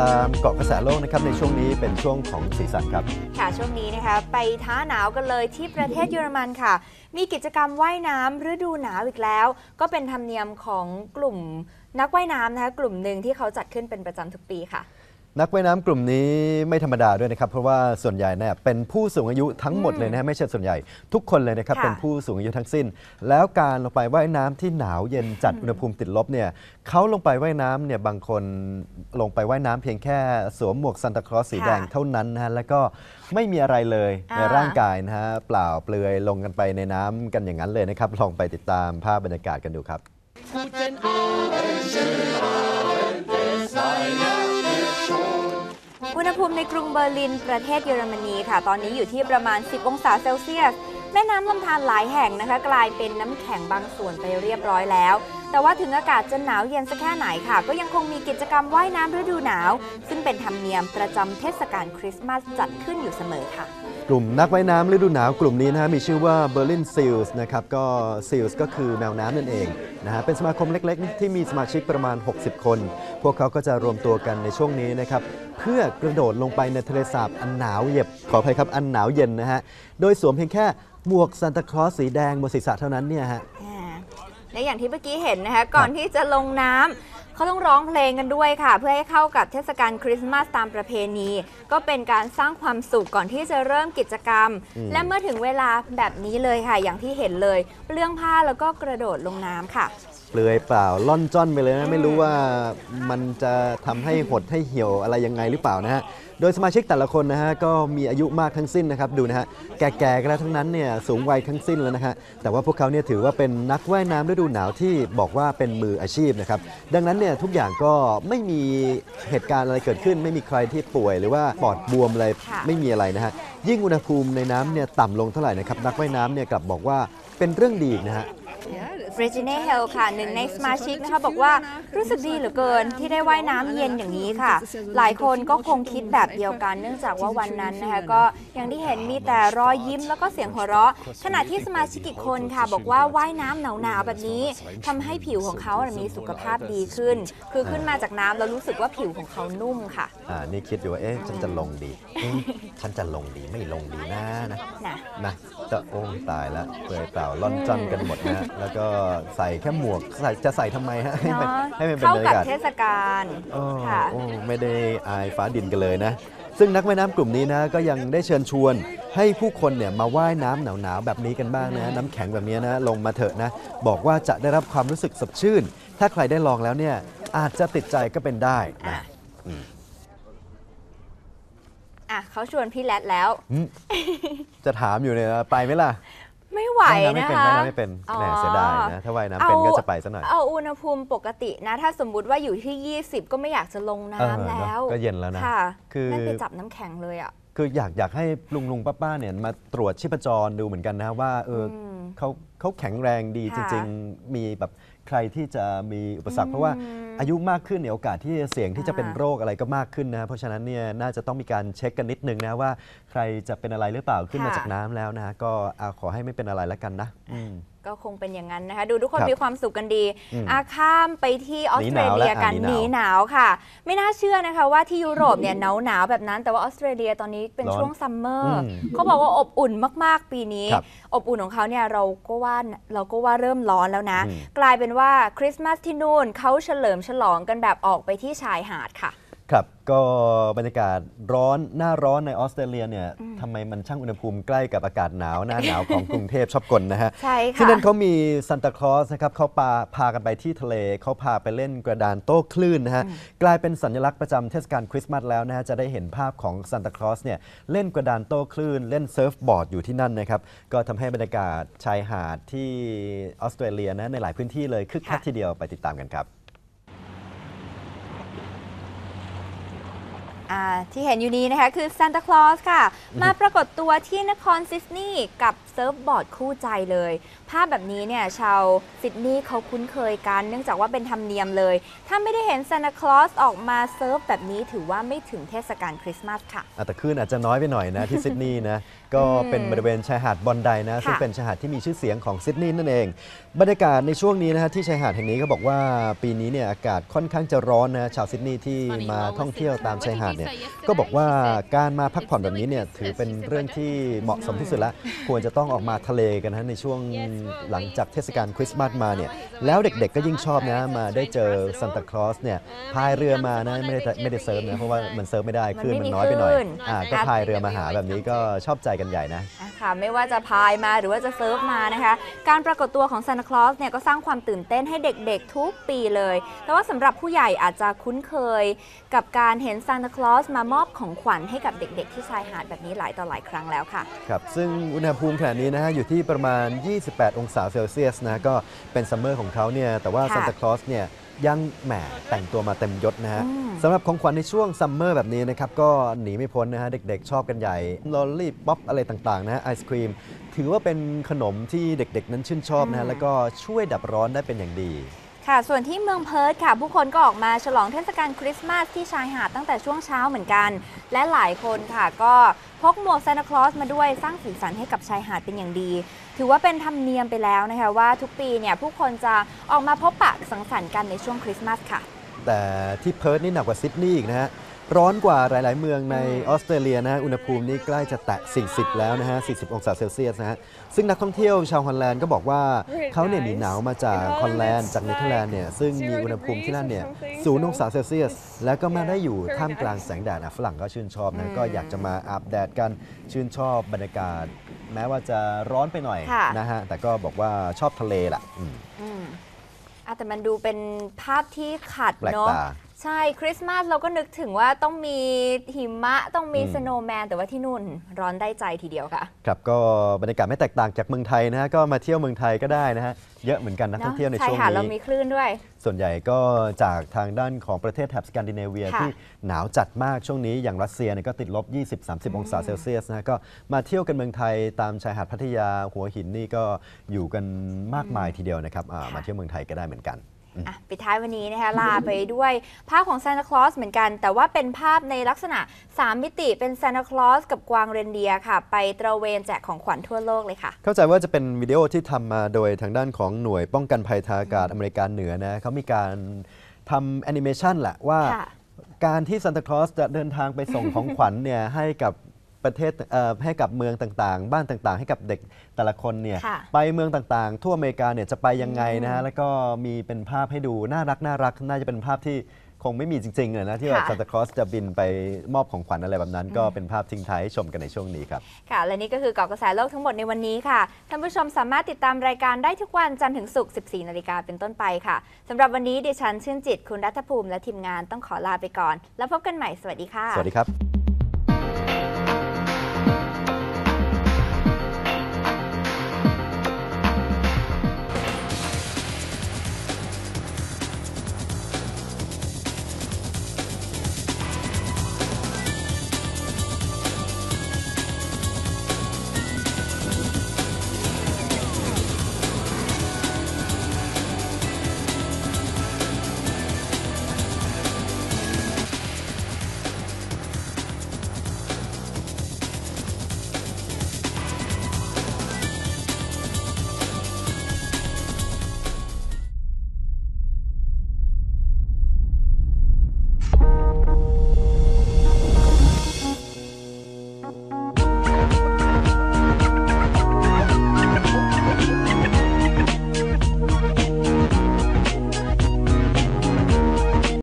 ตามเกาะกระแสโลกนะครับในช่วงนี้เป็นช่วงของสีสันครับ ค่ะช่วงนี้นะคะไปท้าหนาวกันเลยที่ประเทศเยอรมันค่ะ มีกิจกรรมว่ายน้ำฤดูหนาวอีกแล้ว ก็เป็นธรรมเนียมของกลุ่มนักว่ายน้ำนะคะกลุ่มหนึ่งที่เขาจัดขึ้นเป็นประจำทุกปีค่ะ นักว่ายน้ำกลุ่มนี้ไม่ธรรมดาด้วยนะครับ เพราะว่าส่วนใหญ่เนี่ยเป็นผู้สูงอายุทั้งหมดเลยนะฮะไม่ใช่ส่วนใหญ่ ทุกคนเลยนะครับค่ะเป็นผู้สูงอายุทั้งสิ้น แล้วการลงไปว่ายน้ำที่หนาวเย็นจัดอุณหภูมิติดลบเนี่ยเขาลงไปว่ายน้ำเนี่ยบางคนลงไปว่ายน้ำเพียงแค่สวมหมวกซันตาคลอสสีแดงเท่านั้นนะฮะแล้วก็ไม่มีอะไรเลยในร่างกายนะฮะเปล่าเปลือยลงกันไปในน้ำกันอย่างนั้นเลยนะครับลองไปติดตามภาพบรรยากาศกันดูครับอุณหภูมิใน กรุงเบอร์ลินประเทศเยอรมนีค่ะ ตอนนี้อยู่ที่ประมาณ 10 องศาเซลเซียส แม่น้ำลำธารหลายแห่งนะคะ กลายเป็นน้ำแข็งบางส่วนไปเรียบร้อยแล้ว แต่ว่าถึงอากาศจะหนาวเย็นสักแค่ไหนค่ะ ก็ยังคงมีกิจกรรมว่ายน้ำฤดูหนาว ซึ่งเป็นธรรมเนียมประจำเทศกาลคริสต์มาสจัดขึ้นอยู่เสมอค่ะ กลุ่มนักว่ายน้ำฤดูหนาวกลุ่มนี้นะฮะมีชื่อว่า Berlin Seals นะครับก็ Seals ก็คือแมวน้ำนั่นเองนะฮะเป็นสมาคมเล็กๆ ที่มีสมาชิกประมาณ 60 คน พวกเขาก็จะรวมตัวกันในช่วงนี้นะครับเพื่อกระโดดลงไปในทะเลสาบอันหนาวเย็บขออภัยครับอันหนาวเย็นนะฮะโดยสวมเพียงแค่หมวกซานตาคลอสสีแดงบนศีรษะเท่านั้นเนี่ยฮะ และอย่างที่เมื่อกี้เห็นนะคะก่อนที่จะลงน้ำเขาต้องร้องเพลงกันด้วยค่ะ เพื่อให้เข้ากับเทศกาลคริสต์มาสตามประเพณี ก็เป็นการสร้างความสุขก่อนที่จะเริ่มกิจกรรมอืมและเมื่อถึงเวลาแบบนี้เลยค่ะ อย่างที่เห็นเลยเปลื้องผ้าแล้วก็กระโดดลงน้ำค่ะเปลือยเปล่าล่อนจ้อนไปเลยนะ ไม่รู้ว่ามันจะทำให้หดให้เหี่ยวอะไรยังไงหรือเปล่านะฮะ โดยสมาชิกแต่ละคนนะฮะก็มีอายุมากทั้งสิ้นนะครับดูนะฮะแก่ๆกันแล้วทั้งนั้นเนี่ยสูงวัยทั้งสิ้นแล้วนะฮะแต่ว่าพวกเขาเนี่ยถือว่าเป็นนักว่ายน้ำฤดูหนาวที่บอกว่าเป็นมืออาชีพนะครับดังนั้นเนี่ยทุกอย่างก็ไม่มีเหตุการณ์อะไรเกิดขึ้น ไม่มีใครที่ป่วยหรือว่าปอดบวมอะไรค่ะไม่มีอะไรนะฮะยิ่งอุณหภูมิในน้ำเนี่ยต่ำลงเท่าไหร่นะครับนักว่ายน้ำเนี่ยกลับบอกว่าเป็นเรื่องดีอีกนะฮะ เรจิเน่เฮลค่ะหนึ่งในสมาชิกนะคะบอกว่ารู้สึกดีเหลือเกินที่ได้ว่ายน้ำเย็นอย่างนี้ค่ะ หลายคนก็คงคิดแบบเดียวกัน เนื่องจากว่าวันนั้นนะคะก็อย่างที่เห็นมีแต่รอยยิ้มแล้วก็เสียงหัวเราะ ขณะที่สมาชิกอีกคนค่ะ บอกว่าว่ายน้ำหนาวๆแบบนี้ทำให้ผิวของเขามีสุขภาพดีขึ้น คือขึ้นมาจากน้ำแล้วรู้สึกว่าผิวของเขานุ่มค่ะอ่านี่คิดอยู่ว่าเอ๊ะฉันจะลงดีเอ๊ะฉันจะลงดีไม่ลงดีนะนะนะนะจะโอ้ตายแล้วเปลือยเปล่าล่อนจ้อนกันหมดนะแล้วก็ใส่แค่หมวกใส่จะใส่ทำไมฮะให้มันเนาะให้มันเป็นเข้าบรรกับยากาศเทศกาลโอ้ค่ะ โอ้ไม่ได้อายฟ้าดินกันเลยนะ ซึ่งนักว่ายน้ำกลุ่มนี้นะก็ยังได้เชิญชวนให้ผู้คนเนี่ยมาว่ายน้ำหนาวๆแบบนี้กันบ้างนะ น้ำแข็งแบบนี้นะลงมาเถอะนะ บอกว่าจะได้รับความรู้สึกสดชื่น ถ้าใครได้ลองแล้วเนี่ยอาจจะติดใจก็เป็นได้นะอะเขาชวนพี่แรดแล้วอืมจะถามอยู่เนี่ยนะไปไหมล่ะ ไม่ไหวว่ายน้ำไม่นะเป็นคะ ว่ายน้ำไม่เป็นแหมเสียดายนะ ถ้าว่ายน้ำเป็นก็จะไปซะหน่อยเอาอุณหภูมิปกตินะ ถ้าสมมุติว่าอยู่ที่ 20 ก็ไม่อยากจะลงเออน้ำแล้วเนอะก็เย็นแล้วนะ ค่ะคือไม่ไปจับน้ำแข็งเลยอะ คืออยากอยากให้ลุงลุงป้าป้าเนี่ยมาตรวจชีพจรดูเหมือนกันนะว่าเอออมเขาเขาแข็งแรงดีจค่ะริง ๆ มีแบบ ใครที่จะมีอุปสรรค เพราะว่าอืมอายุมากขึ้นเนี่ยโอกาสที่เสี่ยงที่จะเป็นอ่าโรคอะไรก็มากขึ้นนะเพราะฉะนั้นเนี่ยน่าจะต้องมีการเช็คกันนิดนึงนะว่า ใครจะเป็นอะไรหรือเปล่าขึ้นมาจากน้ำแล้วนะก็เอาขอให้ไม่เป็นอะไรแล้วกันนะอืม ก็คงเป็นอย่างนั้นนะคะ ดูทุกคนครับมีความสุขกันดีอืมอาข้ามไปที่ออสเตรเลียกันหหนีนีหนาวหนาวค่ะ ไม่น่าเชื่อนะคะว่าที่ยุโรปเนี่ยหนาวหนาวๆแบบนั้น แต่ว่าออสเตรเลียตอนนี้เป็นร้อนช่วงซัมเมอร์อืมเขาบอกว่าอบอุ่นมากๆปีนี้ครับอบอุ่นของเขาเนี่ยเราก็ว่าเราก็ว่าเริ่มร้อนแล้วนะอืมกลายเป็นว่าคริสต์มาสที่นู่นเขาเฉลิมฉลองกันแบบออกไปที่ชายหาดค่ะ ครับก็บรรยากาศร้อนหน้าร้อนในออสเตรเลียเนี่ยทำไมมันช่างอุณหภูมิใกล้กับอากาศหนาวหน้าหนาวของกรุงเทพชอบกลนะฮะใช่ค่ะที่นั่นเขามีซันตาคลอสนะครับเขาพาพากันไปที่ทะเลเขาพาไปเล่นกระดานโต้คลื่นนะฮะกลายเป็นสัญลักษณ์ประจำเทศกาลคริสต์มาสแล้วนะฮะจะได้เห็นภาพของซันตาคลอสเนี่ยเล่นกระดานโต้คลื่น เล่นเซิร์ฟบอร์ดอยู่ที่นั่นนะครับก็ทำให้บรรยากาศชายหาดที่ออสเตรเลียนะในหลายพื้นที่เลยคึกคักค่ะทีเดียวไปติดตามกันครับ อ่า ที่เห็นอยู่นี้นะคะคือซานตาคลอสค่ะ มาปรากฏตัวที่นครซิดนีย์กับเซิร์ฟบอร์ดคู่ใจเลย ภาพแบบนี้เนี่ยชาวซิดนีย์เขาคุ้นเคยกัน เนื่องจากว่าเป็นธรรมเนียมเลย ถ้าไม่ได้เห็นซานตาคลอสออกมาเซิร์ฟแบบนี้ถือว่าไม่ถึงเทศกาลคริสต์มาสค่ะอะแต่คลื่นอาจจะน้อยไปหน่อยนะที่ซิดนีย์นะ ก็เป็นบริเวณชายหาดบอนไดนะ ซึ่งค่ะเป็นชายหาดที่มีชื่อเสียงของซิดนีย์นั่นเอง บรรยากาศในช่วงนี้นะฮะที่ชายหาดแห่งนี้ก็บอกว่าปีนี้เนี่ยอากาศค่อนข้างจะร้อนนะชาวซิดนีย์ที่มาท่องเที่ยวตามชายหาดเนี่ยก็บอกว่าการมาพักผ่อนแบบนี้เนี่ยถือเป็นเรื่องที่เหมาะสมที่สุดละควรจะต้องออกมาทะเลกันนะในช่วงหลังจากเทศกาลคริสต์มาสมาเนี่ยแล้วเด็กๆก็ยิ่งชอบนะมาได้เจอซันตาคลอสเนี่ยพายเรือมานะไม่ได้ไม่ได้เซิร์ฟนะเพราะว่ามันเซิร์ฟไม่ได้คลื่นมันน้อยไปหน่อยมันไม่มีคลื่นอ่าก็พายเรือมาหาแบบนี้ก็ชอบใจกันใหญ่นะนะ คะไม่ว่าจะพายมาหรือว่าจะเซิร์ฟมานะคะ การปรากฏตัวของซานตาคลอสเนี่ยก็สร้างความตื่นเต้นให้เด็กๆทุกปีเลย แต่ว่าสำหรับผู้ใหญ่อาจจะคุ้นเคย กับการเห็นซานตาคลอสมามอบของขวัญให้กับเด็กๆ ที่ชายหาดแบบนี้หลายต่อหลายครั้งแล้วค่ะครับซึ่งอุณหภูมิขณะนี้นะฮะอยู่ที่ประมาณ 28 องศาเซลเซียสนะก็เป็นซัมเมอร์ของเขาเนี่ยแต่ว่าค่ะซานตาคลอสเนี่ย ยังแหมแต่งตัวมาเต็มยศนะฮะอืมสำหรับของขวัญในช่วงซัมเมอร์แบบนี้นะครับ ก็หนีไม่พ้นนะฮะ เด็กๆ ชอบกันใหญ่ลอลลี่ป๊อปอะไรต่างๆ นะฮะไอศครีม ถือว่าเป็นขนมที่เด็กๆ นั้นชื่นชอบนะฮะแล้วก็ช่วยดับร้อนได้เป็นอย่างดี ค่ะ ส่วนที่เมืองเพิร์ธค่ะ ผู้คนก็ออกมาฉลองเทศกาลคริสต์มาสที่ชายหาดตั้งแต่ช่วงเช้าเหมือนกัน และหลายคนค่ะ ก็พกหมวกซานตาคลอสมาด้วยสร้างสีสันให้กับชายหาดเป็นอย่างดี ถือว่าเป็นธรรมเนียมไปแล้วนะคะว่าทุกปีเนี่ยผู้คนจะออกมาพบปะสังสรรค์กันในช่วงคริสต์มาสค่ะ แต่ที่เพิร์ทนี่หนักกว่าซิดนีย์อีกนะฮะ ร้อนกว่าหลาย ๆ เมืองในออสเตรเลียนะฮะอุณหภูมินี่ใกล้จะแตะ 40 แล้วนะฮะ 40 องศาเซลเซียสนะฮะ ซึ่งนักท่องเที่ยวชาวฮอลแลนด์ก็บอกว่าเขาเนี่ยหนีหนาวมาจากฮอลแลนด์จากเนเธอร์แลนด์เนี่ยซึ่งมีอุณหภูมิที่นั่นเนี่ยศูนย์องศาเซลเซียส แล้วก็มาได้อยู่ท่ามกลางแสงแดดนะฝรั่งก็ชื่นชอบนะก็อยากจะมาอาบแดดกันชื่นชอบบรรยากาศ แม้ว่าจะร้อนไปหน่อยค่ะนะฮะแต่ก็บอกว่าชอบทะเลล่ะอืมอืมอะแต่มันดูเป็นภาพที่ขัดแปลกเนาะตา ใช่คริสต์มาสเราก็นึกถึงว่าต้องมีหิมะต้องมีอืมสโนว์แมนแต่ว่าที่นู่นร้อนได้ใจทีเดียวค่ะ ครับก็บรรยากาศไม่แตกต่างจากเมืองไทยนะฮะก็มาเที่ยวเมืองไทยก็ได้นะฮะเยอะเหมือนกันนักท่องเที่ยวในชายช่วงหาดเรานี้มีคลื่นด้วย ส่วนใหญ่ก็จากทางด้านของประเทศแถบสแกนดิเนเวีย ค่ะที่หนาวจัดมากช่วงนี้อย่างรัสเซียเนี่ยก็ติดลบ 20-30 องศาเซลเซียสนะฮะก็มาเที่ยวกันเมืองไทยตามชายหาดพัทยาหัวหินนี่ก็อยู่กันมากมายทีเดียวนะครับอ่ามาเที่ยวเมืองไทยก็ได้เหมือนกัน อะปิดท้ายวันนี้นะคะลาไปด้วยภาพของซานตาคลอสเหมือนกัน แต่ว่าเป็นภาพในลักษณะ 3 มิติเป็นซานตาคลอสกับกวางเรนเดียร์ค่ะ ไปตระเวนแจกของขวัญทั่วโลกเลยค่ะ เข้าใจว่าจะเป็นวิดีโอที่ทำมาโดยทางด้านของหน่วยป้องกันภัยทางอากาศอเมริกาเหนือนะเขามีการทำแอนิเมชันแหละว่าค่ะการที่ซานตาคลอสจะเดินทางไปส่งของขวัญเนี่ยให้กับ ประเทศเอ่อให้กับเมืองต่างๆ บ้านต่างๆ ให้กับเด็กแต่ละคนเนี่ยค่ะไปเมืองต่างๆ ทั่วอเมริกาเนี่ยจะไปยังไงนะฮะแล้วก็มีเป็นภาพให้ดูน่ารักน่ารักน่าจะเป็นภาพที่คงไม่มีจริงๆอะนะ ที่ว่าค่ะซานตาคลอสจะบินไปมอบของขวัญอะไรแบบนั้น ก็เป็นภาพทิ้งท้ายให้ชมกันในช่วงนี้ครับ ค่ะ และนี่ก็คือเกาะกระแสโลกทั้งหมดในวันนี้ค่ะ ท่านผู้ชมสามารถติดตามรายการได้ทุกวันจันทร์ถึงศุกร์ 14 นาฬิกาเป็นต้นไปค่ะสำหรับวันนี้ดิฉันชื่นจิต คุณรัฐภูมิและทีมงานต้องขอลาไปก่อน แล้วพบกันใหม่สวัสดีค่ะ สวัสดีครับ